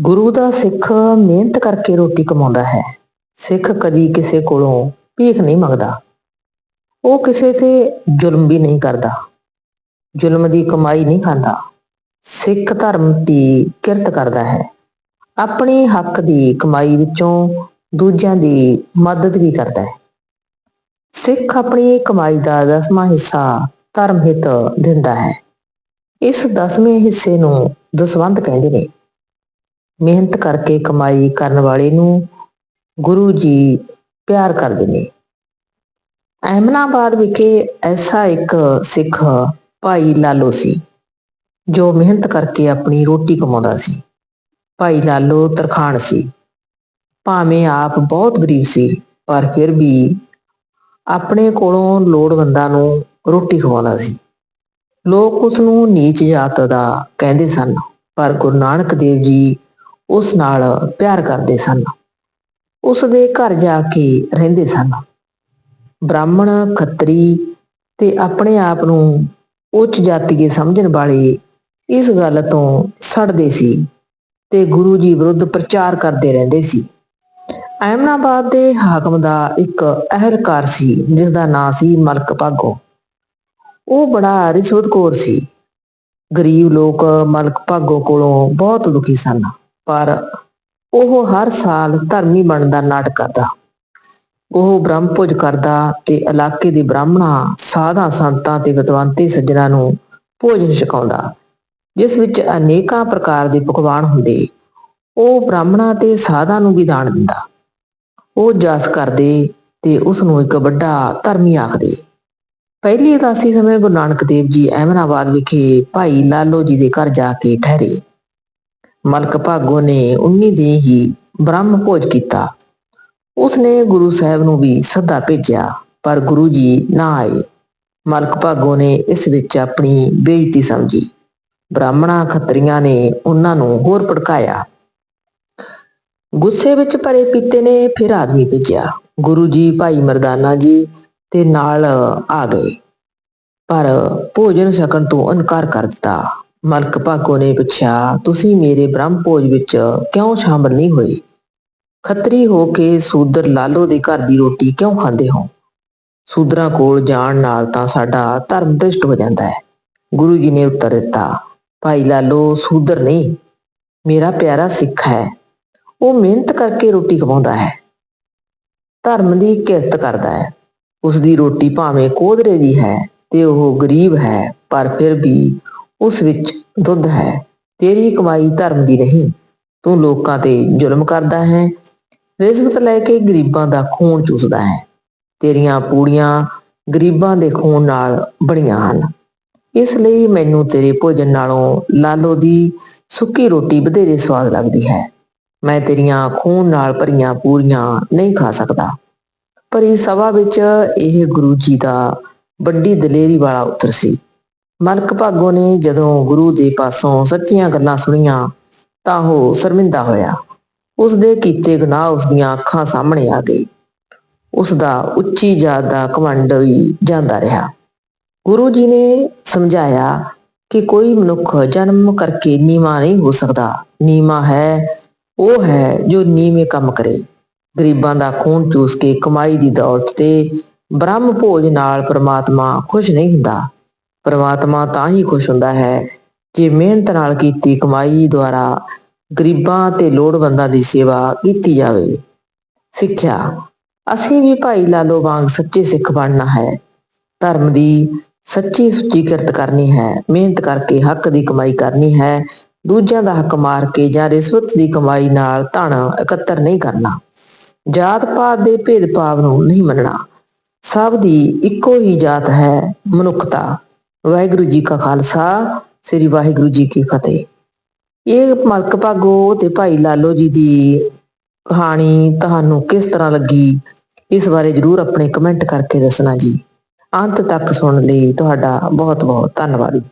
ਗੁਰੂ ਦਾ ਸਿੱਖ ਮਿਹਨਤ ਕਰਕੇ ਰੋਟੀ ਕਮਾਉਂਦਾ ਹੈ। ਸਿੱਖ ਕਦੀ ਕਿਸੇ ਕੋਲੋਂ ਭੀਖ ਨਹੀਂ ਮੰਗਦਾ। ਉਹ ਕਿਸੇ ਤੇ ਜ਼ੁਲਮ ਵੀ ਨਹੀਂ ਕਰਦਾ। ਜ਼ੁਲਮ ਦੀ ਕਮਾਈ ਨਹੀਂ ਖਾਂਦਾ। ਸਿੱਖ ਧਰਮ ਦੀ ਕਿਰਤ ਕਰਦਾ ਹੈ। ਆਪਣੇ ਹੱਕ ਦੀ ਕਮਾਈ ਵਿੱਚੋਂ ਦੂਜਿਆਂ ਦੀ ਮਦਦ ਵੀ ਕਰਦਾ ਹੈ। ਸਿੱਖ ਆਪਣੀ ਕਮਾਈ ਦਾ ਦਸਵਾਂ ਹਿੱਸਾ ਧਰਮ ਹਿੱਤ ਦਿੰਦਾ ਹੈ। ਇਸ ਦਸਵੇਂ ਹਿੱਸੇ ਨੂੰ ਦਸਵੰਧ ਕਹਿੰਦੇ ਨੇ। ਮਿਹਨਤ ਕਰਕੇ ਕਮਾਈ ਕਰਨ ਵਾਲੇ ਨੂੰ ਗੁਰੂ ਜੀ ਪਿਆਰ ਕਰਦੇ ਨੇ। ਅਹਿਮਨਾਬਾਦ ਵਿਖੇ ਐਸਾ ਇੱਕ ਸਿੱਖ ਭਾਈ ਲਾਲੋ ਸੀ, ਜੋ ਮਿਹਨਤ ਕਰਕੇ ਆਪਣੀ ਰੋਟੀ ਕਮਾਉਂਦਾ ਸੀ। ਭਾਈ ਲਾਲੋ ਤਰਖਾਣ ਸੀ। ਭਾਵੇਂ ਆਪ ਬਹੁਤ ਗਰੀਬ ਸੀ, ਪਰ ਫਿਰ ਵੀ ਆਪਣੇ ਕੋਲੋਂ ਲੋੜਵੰਦਾਂ ਨੂੰ ਰੋਟੀ ਖਵਾਉਂਦਾ ਸੀ। ਲੋਕ ਉਸ ਨੂੰ ਨੀਚ ਜਾਤ ਦਾ ਕਹਿੰਦੇ ਸਨ, ਪਰ ਗੁਰੂ ਨਾਨਕ ਦੇਵ ਜੀ ਉਸ ਨਾਲ ਪਿਆਰ ਕਰਦੇ ਸਨ। ਉਸ ਦੇ ਘਰ ਜਾ ਕੇ ਰਹਿੰਦੇ ਸਨ। ਬ੍ਰਾਹਮਣ, ਖੱਤਰੀ ਤੇ ਆਪਣੇ ਆਪ ਨੂੰ ਉੱਚ ਜਾਤੀਏ ਸਮਝਣ ਵਾਲੇ ਇਸ ਗੱਲ ਤੋਂ ਸੜਦੇ ਸੀ ਤੇ ਗੁਰੂ ਜੀ ਵਿਰੁੱਧ ਪ੍ਰਚਾਰ ਕਰਦੇ ਰਹਿੰਦੇ ਸੀ। ਅਹਿਮਨਾਬਾਦ ਦੇ ਹਾਕਮ ਦਾ ਇੱਕ ਅਹਿਲਕਾਰ ਸੀ ਜਿਸ ਦਾ ਨਾਂ ਸੀ ਮਲਕ ਭਾਗੋ। ਉਹ ਬੜਾ ਰਿਸ਼ਵਤਖੋਰ ਸੀ। ਗਰੀਬ ਲੋਕ ਮਲਕ ਭਾਗੋ ਕੋਲੋਂ ਬਹੁਤ ਦੁਖੀ ਸਨ। ਪਰ ਉਹ ਹਰ ਸਾਲ ਧਰਮੀ ਬਣਦਾ ਨਾਟਕ ਕਰਦਾ। ਉਹ ਬ੍ਰਹਮ ਭੋਜ ਕਰਦਾ ਤੇ ਇਲਾਕੇ ਦੇ ਬ੍ਰਾਹਮਣਾਂ ਸਾਧਾਂ ਸੰਤਾਂ ਤੇ ਵਿਦਵਾਨਤੇ ਸੱਜਣਾ ਨੂੰ ਭੋਜਨ ਛਕਾਉਂਦਾ, ਜਿਸ ਵਿੱਚ ਅਨੇਕਾਂ ਪ੍ਰਕਾਰ ਦੇ ਪਕਵਾਨ ਹੁੰਦੇ। ਉਹ ਬ੍ਰਾਹਮਣਾਂ ਤੇ ਸਾਧਾਂ ਨੂੰ ਵੀ ਦਾਨ ਦਿੰਦਾ। ਉਹ ਜਸ ਕਰਦੇ ਤੇ ਉਸ ਨੂੰ ਇੱਕ ਵੱਡਾ ਧਰਮੀ ਆਖਦੇ। ਪਹਿਲੀ ਉਦਾਸੀ ਸਮੇਂ ਗੁਰੂ ਨਾਨਕ ਦੇਵ ਜੀ ਅਹਿਮਦਾਬਾਦ ਵਿਖੇ ਭਾਈ ਲਾਲੋ ਜੀ ਦੇ ਘਰ ਜਾ ਕੇ ਠਹਿਰੇ। ਮਲਕ ਭਾਗੋ ਨੇ 19 ਦਿਨ ਹੀ ਬ੍ਰਹਮ ਭੋਜ ਕੀਤਾ। ਉਸਨੇ ਗੁਰੂ ਸਾਹਿਬ ਨੂੰ ਵੀ ਸੱਦਾ ਭੇਜਿਆ, ਪਰ ਗੁਰੂ ਜੀ ਨਾ ਆਏ। ਮਲਕ ਭਾਗੋ ਨੇ ਇਸ ਵਿੱਚ ਆਪਣੀ ਬੇਇੱਜ਼ਤੀ ਸਮਝੀ। ਬ੍ਰਾਹਮਣਾ ਖੱਤਰੀਆਂ ਨੇ ਉਹਨਾਂ ਨੂੰ ਹੋਰ ਭੜਕਾਇਆ। ਗੁੱਸੇ ਵਿੱਚ ਭਰੇ ਪੀਤੇ ਨੇ ਫਿਰ ਆਦਮੀ ਭੇਜਿਆ। ਗੁਰੂ ਜੀ, ਭਾਈ ਮਰਦਾਨਾ ਜੀ ਤੇ ਨਾਲ ਆ ਗਏ। ਪਰ ਭੋਜਨ ਛਕਣ ਤੋਂ ਇਨਕਾਰ ਕਰ ਦਿੱਤਾ। ਮਲਕ ਭਾਗੋ ਨੇ ਪੁੱਛਿਆ, ਤੁਸੀਂ ਮੇਰੇ ਬ੍ਰਹਮ ਭੋਜ ਵਿੱਚ ਕਿਉਂ ਸ਼ਾਮਲ ਨਹੀਂ ਹੋਏ? ਖੱਤਰੀ ਹੋ ਕੇ ਸੂਦਰ ਲਾਲੋ ਦੇ ਘਰ ਦੀ ਰੋਟੀ ਕਿਉਂ ਖਾਂਦੇ ਹੋ? ਸੂਦਰਾਂ ਕੋਲ ਜਾਣ ਨਾਲ ਤਾਂ ਸਾਡਾ ਧਰਮ ਭ੍ਰਿਸ਼ਟ ਹੋ ਜਾਂਦਾ ਹੈ। ਗੁਰੂ ਜੀ ਨੇ ਉੱਤਰ ਦਿੱਤਾ, ਭਾਈ ਲਾਲੋ, ਸੂਦਰ ਨਹੀਂ। ਮੇਰਾ ਪਿਆਰਾ ਸਿੱਖ ਹੈ। ਉਹ ਮਿਹਨਤ ਕਰਕੇ ਰੋਟੀ ਕਮਾਉਂਦਾ ਹੈ। ਧਰਮ ਦੀ ਕਿਰਤ ਕਰਦਾ ਹੈ। ਉਸ ਦੀ ਰੋਟੀ ਭਾਵੇਂ ਕੋਧਰੇ ਦੀ ਹੈ ਤੇ ਉਹ ਗਰੀਬ ਹੈ, ਪਰ ਫਿਰ ਵੀ ਉਸ ਵਿੱਚ ਦੁੱਧ ਹੈ। ਤੇਰੀ ਕਮਾਈ ਧਰਮ ਦੀ ਨਹੀਂ, ਤੂੰ ਲੋਕਾਂ ਤੇ ਜ਼ੁਲਮ ਕਰਦਾ ਹੈ ਰਿਸ਼ਵਤ ਲੈ ਕੇ ਗਰੀਬਾਂ ਦਾ ਖੂਨ ਚੂਸਦਾ ਹੈ। ਤੇਰੀਆਂ ਪੂੜੀਆਂ ਗਰੀਬਾਂ ਦੇ ਖੂਨ ਨਾਲ ਬਣੀਆਂ ਹਨ। ਇਸ ਲਈ ਮੈਨੂੰ ਤੇਰੇ ਭੋਜਨ ਨਾਲੋਂ ਲਾਲੋ ਦੀ ਸੁੱਕੀ ਰੋਟੀ ਵਧੇਰੇ ਸਵਾਦ ਲੱਗਦੀ ਹੈ। ਮੈਂ ਤੇਰੀਆਂ ਖੂਨ ਨਾਲ ਭਰੀਆਂ ਪੂਰੀਆਂ ਨਹੀਂ ਖਾ ਸਕਦਾ। ਪਰ ਇਸ ਸਭਾ ਵਿੱਚ ਇਹ ਗੁਰੂ ਜੀ ਦਾ ਵੱਡੀ ਦਲੇਰੀ ਵਾਲਾ ਉੱਤਰ ਸੀ। ਮਨਕ ਭਾਗੋ ਨੇ ਜਦੋਂ ਗੁਰੂ ਦੇ ਪਾਸੋਂ ਸੱਚੀਆਂ ਗੱਲਾਂ ਸੁਣੀਆਂ, ਤਾਂ ਉਹ ਸ਼ਰਮਿੰਦਾ ਹੋਇਆ। ਉਸ ਦੇ ਕੀਤੇ ਗੁਨਾਹ ਉਸ ਦੀਆਂ ਅੱਖਾਂ ਸਾਹਮਣੇ ਆ ਗਏ। ਉਸ ਦਾ ਉੱਚੀ ਜਾਤ ਦਾ ਘਮੰਡ ਵੀ ਜਾਂਦਾ ਰਿਹਾ। ਗੁਰੂ ਜੀ ਨੇ ਸਮਝਾਇਆ ਕਿ ਕੋਈ ਮਨੁੱਖ ਜਨਮ ਕਰਕੇ ਨੀਵਾ ਨਹੀਂ ਹੋ ਸਕਦਾ। ਨੀਵਾ ਹੈ, ਉਹ ਹੈ ਜੋ ਨੀਵੇਂ ਕੰਮ ਕਰੇ। ਗਰੀਬਾਂ ਦਾ ਖੂਨ ਚੂਸ ਕੇ ਕਮਾਈ ਦੀ ਦੌਲਤ ਤੇ ਬ੍ਰਹਮ ਭੋਜ ਨਾਲ ਪ੍ਰਮਾਤਮਾ ਖੁਸ਼ ਨਹੀਂ ਹੁੰਦਾ। ਪ੍ਰਮਾਤਮਾ ਤਾਂ ਹੀ ਖੁਸ਼ ਹੁੰਦਾ ਹੈ ਜੇ ਮਿਹਨਤ ਨਾਲ ਕੀਤੀ ਕਮਾਈ ਦੁਆਰਾ ਗਰੀਬਾਂ ਤੇ ਲੋੜਵੰਦਾਂ ਦੀ ਸੇਵਾ ਕੀਤੀ ਜਾਵੇ। ਸਿੱਖਿਆ, ਅਸੀਂ ਵੀ ਭਾਈ ਲਾਲੋ ਵਾਂਗ ਸੱਚੇ ਸਿੱਖ ਬਣਨਾ ਹੈ। ਧਰਮ ਦੀ ਸੱਚੀ ਸੁੱਚੀ ਕਿਰਤ ਕਰਨੀ ਹੈ, ਮਿਹਨਤ ਕਰਕੇ ਹੱਕ ਦੀ ਕਮਾਈ ਕਰਨੀ ਹੈ, ਦੂਜਿਆਂ ਦਾ ਹੱਕ ਮਾਰ ਕੇ ਜਾਂ ਰਿਸ਼ਵਤ ਦੀ ਕਮਾਈ ਨਾਲ ਧਨ ਇਕੱਤਰ ਨਹੀਂ ਕਰਨਾ। ਜਾਤ ਪਾਤ ਦੇ ਭੇਦਭਾਵ ਨੂੰ ਨਹੀਂ ਮੰਨਣਾ। ਸਭ ਦੀ ਇੱਕੋ ਹੀ ਜਾਤ ਹੈ ਮਨੁੱਖਤਾ। ਵਾਹਿਗੁਰੂ ਜੀ ਕਾ ਖਾਲਸਾ, ਸ੍ਰੀ ਵਾਹਿਗੁਰੂ ਜੀ ਕੀ ਫਤਿਹ। ਇਹ ਮਲਕ ਭਾਗੋ ਤੇ ਭਾਈ ਲਾਲੋ ਜੀ ਦੀ ਕਹਾਣੀ ਤੁਹਾਨੂੰ ਕਿਸ ਤਰ੍ਹਾਂ ਲੱਗੀ, ਇਸ ਬਾਰੇ ਜਰੂਰ ਆਪਣੇ ਕਮੈਂਟ ਕਰਕੇ ਦੱਸਣਾ ਜੀ। ਅੰਤ ਤੱਕ ਸੁਣਨ ਲਈ ਤੁਹਾਡਾ ਬਹੁਤ ਬਹੁਤ ਧੰਨਵਾਦ।